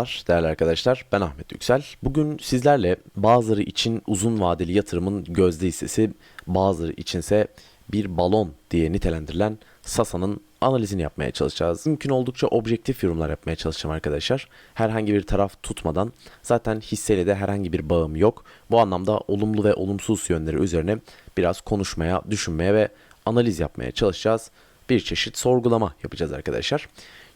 Merhabalar değerli arkadaşlar ben Ahmet Yüksel. Bugün sizlerle bazıları için uzun vadeli yatırımın gözde hissesi bazıları içinse bir balon diye nitelendirilen Sasa'nın analizini yapmaya çalışacağız. Mümkün oldukça objektif yorumlar yapmaya çalışacağım arkadaşlar. Herhangi bir taraf tutmadan zaten hisseyle de herhangi bir bağım yok. Bu anlamda olumlu ve olumsuz yönleri üzerine biraz konuşmaya, düşünmeye ve analiz yapmaya çalışacağız. Bir çeşit sorgulama yapacağız arkadaşlar.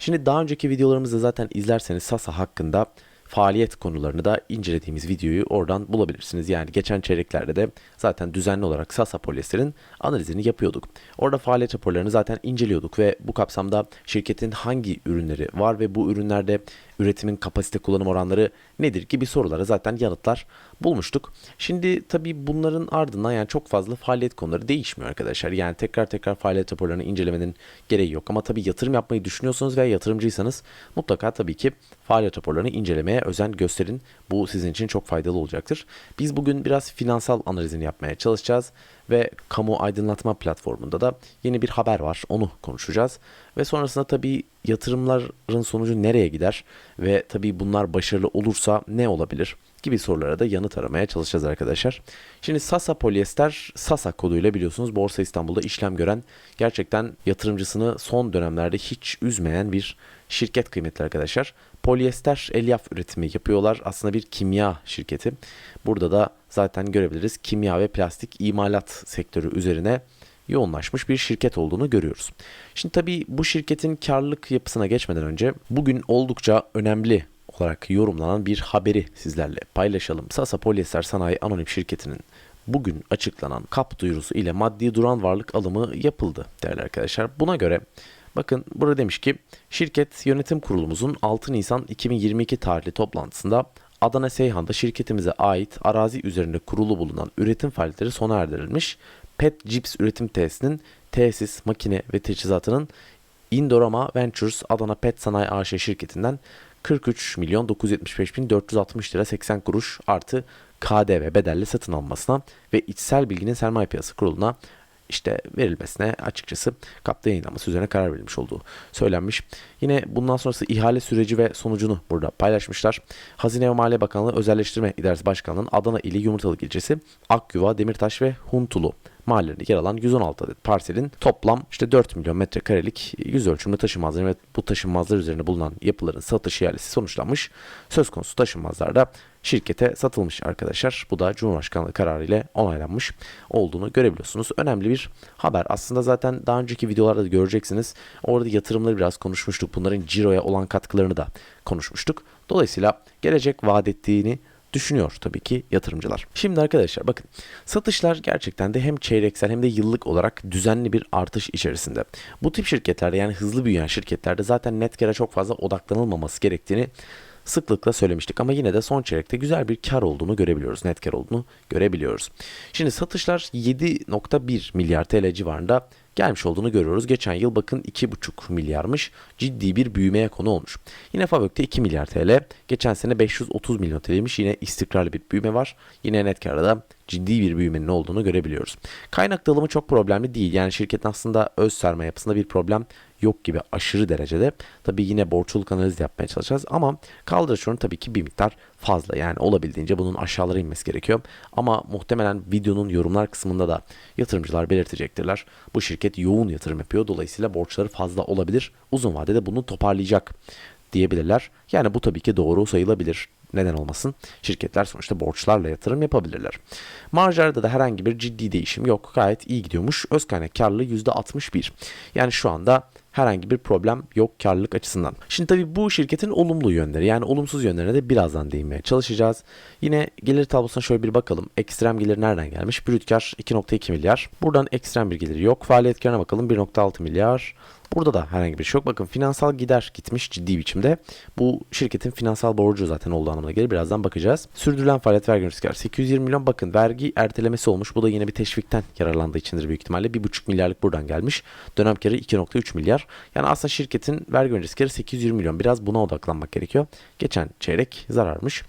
Şimdi daha önceki videolarımızda zaten izlerseniz Sasa hakkında faaliyet konularını da incelediğimiz videoyu oradan bulabilirsiniz. Yani geçen çeyreklerde de zaten düzenli olarak Sasa polyester'in analizini yapıyorduk. Orada faaliyet raporlarını zaten inceliyorduk ve bu kapsamda şirketin hangi ürünleri var ve bu ürünlerde üretimin kapasite kullanım oranları nedir gibi sorulara zaten yanıtlar bulmuştuk. Şimdi tabii bunların ardından yani çok fazla faaliyet konuları değişmiyor arkadaşlar. Yani tekrar tekrar faaliyet raporlarını incelemenin gereği yok. Ama tabii yatırım yapmayı düşünüyorsanız veya yatırımcıysanız mutlaka tabii ki faaliyet raporlarını incelemeye özen gösterin. Bu sizin için çok faydalı olacaktır. Biz bugün biraz finansal analizini yapmaya çalışacağız ve kamu aydınlatma platformunda da yeni bir haber var. Onu konuşacağız. Ve sonrasında tabii yatırımların sonucu nereye gider ve tabii bunlar başarılı olursa ne olabilir gibi sorulara da yanıt aramaya çalışacağız arkadaşlar. Şimdi Sasa Polyester Sasa koduyla biliyorsunuz Borsa İstanbul'da işlem gören gerçekten yatırımcısını son dönemlerde hiç üzmeyen bir şirket kıymetli arkadaşlar. Polyester elyaf üretimi yapıyorlar. Aslında bir kimya şirketi. Burada da zaten görebiliriz kimya ve plastik imalat sektörü üzerine yoğunlaşmış bir şirket olduğunu görüyoruz. Şimdi tabii bu şirketin karlılık yapısına geçmeden önce bugün oldukça önemli olarak yorumlanan bir haberi sizlerle paylaşalım. Sasa Polyester Sanayi Anonim Şirketi'nin bugün açıklanan kap duyurusu ile maddi duran varlık alımı yapıldı değerli arkadaşlar. Buna göre bakın burada demiş ki şirket yönetim kurulumuzun 6 Nisan 2022 tarihli toplantısında Adana Seyhan'da şirketimize ait arazi üzerinde kurulu bulunan üretim faaliyetleri sona erdirilmiş. PET Cips üretim tesisinin tesis, makine ve teçhizatının Indorama Ventures Adana Pet Sanayi AŞ şirketinden 43 milyon 975 bin 460 lira 80 kuruş artı KDV bedelli satın almasına ve içsel bilginin sermaye piyasası kuruluna işte verilmesine açıkçası kapta yayınlanması üzerine karar verilmiş olduğu söylenmiş. Yine bundan sonrası ihale süreci ve sonucunu burada paylaşmışlar. Hazine ve Maliye Bakanlığı Özelleştirme İdaresi Başkanlığı'nın Adana ili Yumurtalık ilçesi Akyuva, Demirtaş ve Huntulu mahallelerinde yer alan 116 adet parselin toplam işte 4 milyon metrekarelik yüz ölçümlü taşınmazları ve bu taşınmazlar üzerine bulunan yapıların satış ihalesi sonuçlanmış. Söz konusu taşınmazlar da şirkete satılmış arkadaşlar. Bu da Cumhurbaşkanlığı kararı ile onaylanmış olduğunu görebiliyorsunuz. Önemli bir haber. Aslında zaten daha önceki videolarda da göreceksiniz. Orada yatırımları biraz konuşmuştuk. Bunların ciroya olan katkılarını da konuşmuştuk. Dolayısıyla gelecek vaat ettiğini düşünüyor tabii ki yatırımcılar. Şimdi arkadaşlar bakın satışlar gerçekten de hem çeyreksel hem de yıllık olarak düzenli bir artış içerisinde. Bu tip şirketlerde yani hızlı büyüyen şirketlerde zaten net kâra çok fazla odaklanılmaması gerektiğini sıklıkla söylemiştik ama yine de son çeyrekte güzel bir kar olduğunu görebiliyoruz. Net kar olduğunu görebiliyoruz. Şimdi satışlar 7.1 milyar TL civarında gelmiş olduğunu görüyoruz. Geçen yıl bakın 2,5 milyarmış. Ciddi bir büyümeye konu olmuş. Yine Favök'te 2 milyar TL. Geçen sene 530 milyon TL'ymiş. Yine istikrarlı bir büyüme var. Yine net karda da ciddi bir büyümenin olduğunu görebiliyoruz. Kaynak dağılımı çok problemli değil. Yani şirketin aslında öz sermaye yapısında bir problem yok gibi aşırı derecede. Tabi yine borçluluk analizi yapmaya çalışacağız ama kaldırış oranı tabii ki bir miktar fazla. Yani olabildiğince bunun aşağılara inmesi gerekiyor. Ama muhtemelen videonun yorumlar kısmında da yatırımcılar belirtecektirler. Bu şirket yoğun yatırım yapıyor. Dolayısıyla borçları fazla olabilir. Uzun vadede bunu toparlayacak diyebilirler. Yani bu tabii ki doğru sayılabilir. Neden olmasın? Şirketler sonuçta borçlarla yatırım yapabilirler. Marjlarda da herhangi bir ciddi değişim yok. Gayet iyi gidiyormuş. Öz kaynak karlılığı %61. Yani şu anda herhangi bir problem yok karlılık açısından. Şimdi tabii bu şirketin olumlu yönleri yani olumsuz yönlerine de birazdan değinmeye çalışacağız. Yine gelir tablosuna şöyle bir bakalım. Ekstrem gelir nereden gelmiş? Brüt kar 2.2 milyar. Buradan ekstrem bir gelir yok. Faaliyet karına bakalım 1.6 milyar. Burada da herhangi bir şey yok. Bakın finansal gider gitmiş ciddi biçimde. Bu şirketin finansal borcu zaten olduğu anlamına gelir. Birazdan bakacağız. Sürdürülen faaliyet vergi riskler 820 milyon. Bakın vergi ertelemesi olmuş. Bu da yine bir teşvikten yararlandığı içindir büyük ihtimalle. 1,5 milyarlık buradan gelmiş. Dönem karı 2.3 milyar. Yani aslında şirketin vergi riskleri 820 milyon. Biraz buna odaklanmak gerekiyor. Geçen çeyrek zararmış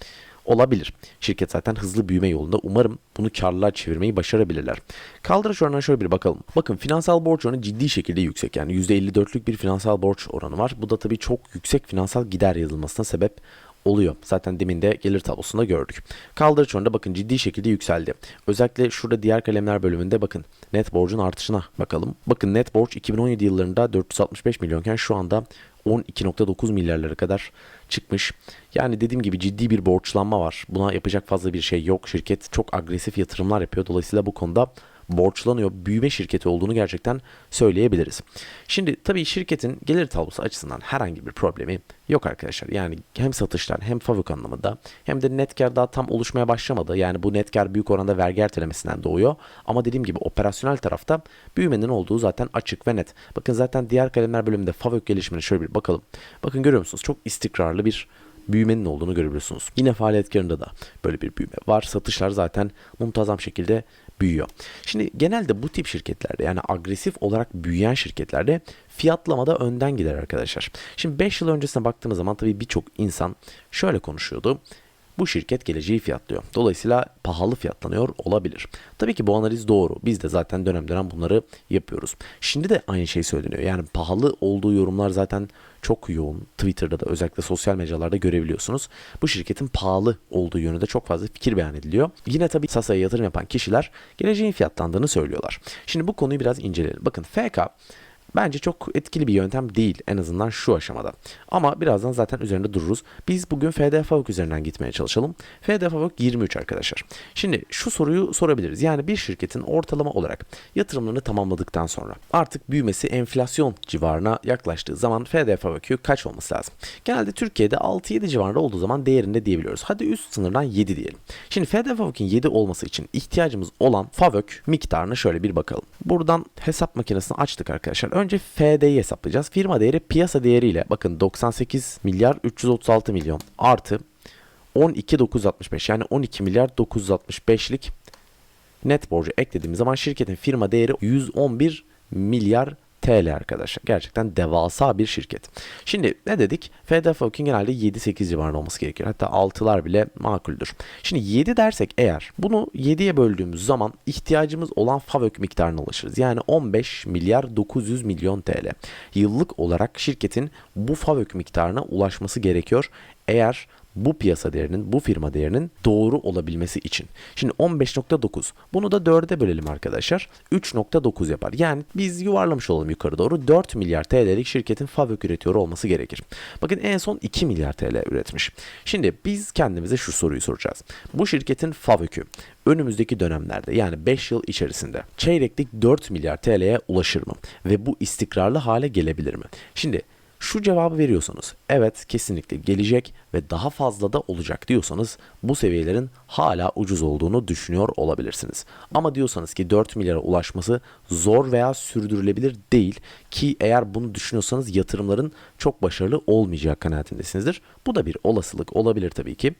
olabilir. Şirket zaten hızlı büyüme yolunda. Umarım bunu karlılığa çevirmeyi başarabilirler. Kaldırış oranına şöyle bir bakalım. Bakın finansal borç oranı ciddi şekilde yüksek. Yani %54'lük bir finansal borç oranı var. Bu da tabii çok yüksek finansal gider yazılmasına sebep oluyor. Zaten demin de gelir tablosunda gördük. Kaldırıç oranı bakın ciddi şekilde yükseldi. Özellikle şurada diğer kalemler bölümünde bakın net borcun artışına bakalım. Bakın net borç 2017 yıllarında 465 milyonken şu anda 12.9 milyarlara kadar çıkmış. Yani dediğim gibi ciddi bir borçlanma var. Buna yapacak fazla bir şey yok. Şirket çok agresif yatırımlar yapıyor. Dolayısıyla bu konuda borçlanıyor. Büyüme şirketi olduğunu gerçekten söyleyebiliriz. Şimdi tabii şirketin gelir tablosu açısından herhangi bir problemi yok arkadaşlar. Yani hem satışlar hem fabrik anlamında hem de net kar daha tam oluşmaya başlamadı. Yani bu net kar büyük oranda vergi ertelemesinden doğuyor. Ama dediğim gibi operasyonel tarafta büyümenin olduğu zaten açık ve net. Bakın zaten diğer kalemler bölümünde fabrik gelişimine şöyle bir bakalım. Bakın görüyor musunuz? Çok istikrarlı bir büyümenin olduğunu görebiliyorsunuz. Yine faaliyet karında da böyle bir büyüme var. Satışlar zaten muntazam şekilde büyüyor. Şimdi genelde bu tip şirketlerde yani agresif olarak büyüyen şirketlerde fiyatlamada önden gider arkadaşlar. Şimdi 5 yıl öncesine baktığınız zaman tabii birçok insan şöyle konuşuyordu. Bu şirket geleceği fiyatlıyor. Dolayısıyla pahalı fiyatlanıyor olabilir. Tabii ki bu analiz doğru. Biz de zaten dönem dönem bunları yapıyoruz. Şimdi de aynı şey söyleniyor. Yani pahalı olduğu yorumlar zaten çok yoğun. Twitter'da da özellikle sosyal mecralarda görebiliyorsunuz. Bu şirketin pahalı olduğu yönünde çok fazla fikir beyan ediliyor. Yine tabii Sasa'ya yatırım yapan kişiler geleceğin fiyatlandığını söylüyorlar. Şimdi bu konuyu biraz inceleyelim. Bakın FK Bence çok etkili bir yöntem değil en azından şu aşamada. Ama birazdan zaten üzerinde dururuz. Biz bugün FD Favok üzerinden gitmeye çalışalım. FD Favok 23 arkadaşlar. Şimdi şu soruyu sorabiliriz. Yani bir şirketin ortalama olarak yatırımlarını tamamladıktan sonra artık büyümesi enflasyon civarına yaklaştığı zaman FD Favok'u kaç olması lazım? Genelde Türkiye'de 6-7 civarında olduğu zaman değerinde diyebiliyoruz. Hadi üst sınırdan 7 diyelim. Şimdi FD Favok'un 7 olması için ihtiyacımız olan Favok miktarına şöyle bir bakalım. Buradan hesap makinesini açtık arkadaşlar. Önce FD'yi hesaplayacağız. Firma değeri piyasa değeriyle bakın 98 milyar 336 milyon artı 12965 yani 12 milyar 965'lik net borcu eklediğimiz zaman şirketin firma değeri 111 milyar TL arkadaşlar. Gerçekten devasa bir şirket. Şimdi ne dedik? FD Focus'un genelde 7-8 civarında olması gerekiyor. Hatta 6'lar bile makuldür. Şimdi 7 dersek eğer bunu 7'ye böldüğümüz zaman ihtiyacımız olan FAVÖK miktarına ulaşırız. Yani 15 milyar 900 milyon TL. Yıllık olarak şirketin bu FAVÖK miktarına ulaşması gerekiyor. Eğer bu piyasa değerinin, bu firma değerinin doğru olabilmesi için. Şimdi 15.9. Bunu da 4'e bölelim arkadaşlar. 3.9 yapar. Yani biz yuvarlamış olalım yukarı doğru. 4 milyar TL'lik şirketin fabrik üretiyor olması gerekir. Bakın en son 2 milyar TL üretmiş. Şimdi biz kendimize şu soruyu soracağız. Bu şirketin fabrikü önümüzdeki dönemlerde yani 5 yıl içerisinde çeyreklik 4 milyar TL'ye ulaşır mı? Ve bu istikrarlı hale gelebilir mi? Şimdi şu cevabı veriyorsanız evet kesinlikle gelecek ve daha fazla da olacak diyorsanız bu seviyelerin hala ucuz olduğunu düşünüyor olabilirsiniz. Ama diyorsanız ki 4 milyara ulaşması zor veya sürdürülebilir değil ki eğer bunu düşünüyorsanız yatırımların çok başarılı olmayacak kanaatindesinizdir. Bu da bir olasılık olabilir tabii ki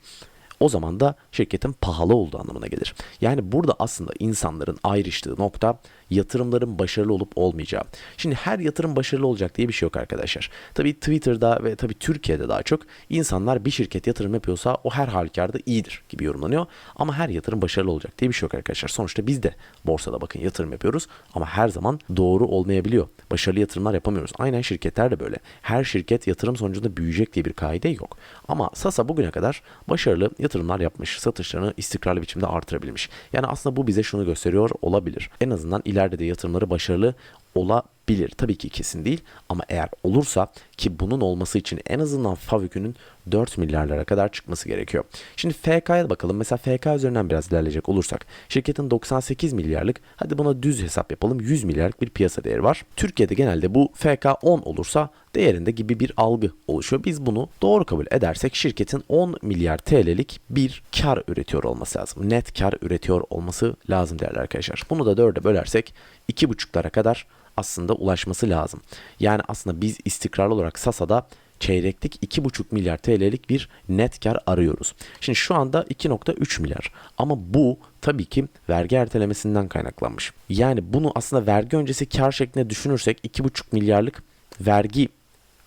o zaman da şirketin pahalı olduğu anlamına gelir. Yani burada aslında insanların ayrıştığı nokta yatırımların başarılı olup olmayacağı. Şimdi her yatırım başarılı olacak diye bir şey yok arkadaşlar. Tabii Twitter'da ve tabii Türkiye'de daha çok insanlar bir şirket yatırım yapıyorsa o her halükarda iyidir gibi yorumlanıyor. Ama her yatırım başarılı olacak diye bir şey yok arkadaşlar. Sonuçta biz de borsada bakın yatırım yapıyoruz ama her zaman doğru olmayabiliyor. Başarılı yatırımlar yapamıyoruz. Aynen şirketler de böyle. Her şirket yatırım sonucunda büyüyecek diye bir kaide yok. Ama Sasa bugüne kadar başarılı yatırımlar yapmış. Satışlarını istikrarlı biçimde artırabilmiş. Yani aslında bu bize şunu gösteriyor olabilir. En azından ileride de yatırımları başarılı olabilir. Tabii ki kesin değil ama eğer olursa ki bunun olması için en azından FAVÖK'ünün 4 milyarlara kadar çıkması gerekiyor. Şimdi FK'ya bakalım. Mesela FK üzerinden biraz ilerleyecek olursak şirketin 98 milyarlık hadi buna düz hesap yapalım 100 milyarlık bir piyasa değeri var. Türkiye'de genelde bu FK 10 olursa değerinde gibi bir algı oluşuyor. Biz bunu doğru kabul edersek şirketin 10 milyar TL'lik bir kar üretiyor olması lazım. Net kar üretiyor olması lazım değerli arkadaşlar. Bunu da 4'e bölersek 2,5'lara kadar aslında ulaşması lazım. Yani aslında biz istikrarlı olarak Sasa'da çeyreklik 2,5 milyar TL'lik bir net kar arıyoruz. Şimdi şu anda 2,3 milyar ama bu tabii ki vergi ertelemesinden kaynaklanmış. Yani bunu aslında vergi öncesi kar şeklinde düşünürsek 2,5 milyarlık vergi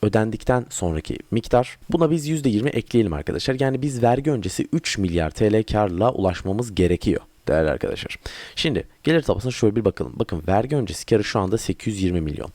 ödendikten sonraki miktar. Buna biz %20 ekleyelim arkadaşlar. Yani biz vergi öncesi 3 milyar TL karla ulaşmamız gerekiyor değerli arkadaşlar. Şimdi gelir tablosuna şöyle bir bakalım. Bakın vergi öncesi karı şu anda 820 milyon.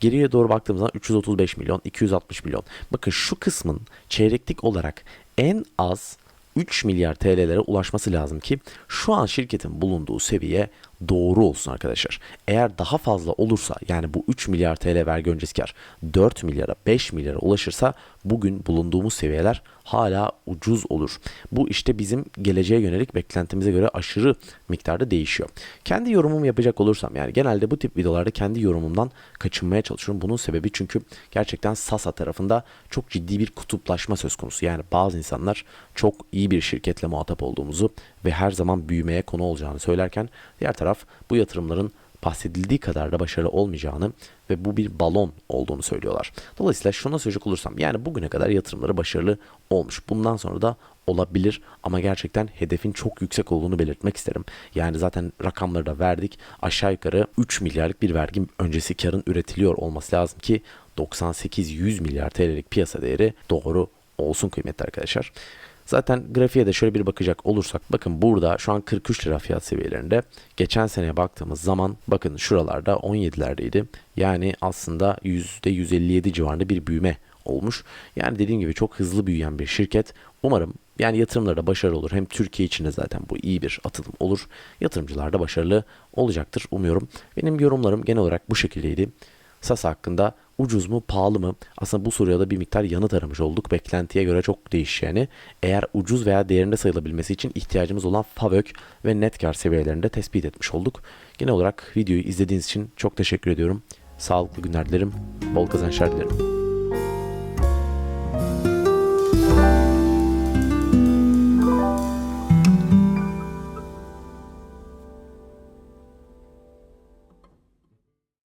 Geriye doğru baktığımız zaman 335 milyon, 260 milyon. Bakın şu kısmın çeyreklik olarak en az 3 milyar TL'lere ulaşması lazım ki şu an şirketin bulunduğu seviye doğru olsun arkadaşlar. Eğer daha fazla olursa yani bu 3 milyar TL vergi öncesi kar 4 milyara 5 milyara ulaşırsa bugün bulunduğumuz seviyeler hala ucuz olur. Bu işte bizim geleceğe yönelik beklentimize göre aşırı miktarda değişiyor. Kendi yorumumu yapacak olursam yani genelde bu tip videolarda kendi yorumumdan kaçınmaya çalışıyorum. Bunun sebebi çünkü gerçekten Sasa tarafında çok ciddi bir kutuplaşma söz konusu. Yani bazı insanlar çok iyi bir şirketle muhatap olduğumuzu ve her zaman büyümeye konu olacağını söylerken diğer taraf bu yatırımların bahsedildiği kadar da başarılı olmayacağını ve bu bir balon olduğunu söylüyorlar. Dolayısıyla şuna söyleyecek olursam yani bugüne kadar yatırımları başarılı olmuş. Bundan sonra da olabilir ama gerçekten hedefin çok yüksek olduğunu belirtmek isterim. Yani zaten rakamları da verdik. Aşağı yukarı 3 milyarlık bir vergi öncesi karın üretiliyor olması lazım ki 98-100 milyar TL'lik piyasa değeri doğru olsun kıymetli arkadaşlar. Zaten grafiğe de şöyle bir bakacak olursak bakın burada şu an 43 lira fiyat seviyelerinde. Geçen seneye baktığımız zaman bakın şuralarda 17'lerdeydi. Yani aslında %157 civarında bir büyüme olmuş. Yani dediğim gibi çok hızlı büyüyen bir şirket. Umarım yani yatırımlarda başarılı olur. Hem Türkiye için de zaten bu iyi bir atılım olur. Yatırımcılar da başarılı olacaktır umuyorum. Benim yorumlarım genel olarak bu şekildeydi. Sasa hakkında ucuz mu pahalı mı? Aslında bu soruya da bir miktar yanıt aramış olduk. Beklentiye göre çok değişeceğini. Eğer ucuz veya değerinde sayılabilmesi için ihtiyacımız olan FAVÖK ve net kar seviyelerinde tespit etmiş olduk. Genel olarak videoyu izlediğiniz için çok teşekkür ediyorum. Sağlıklı günler dilerim. Bol kazançlar dilerim.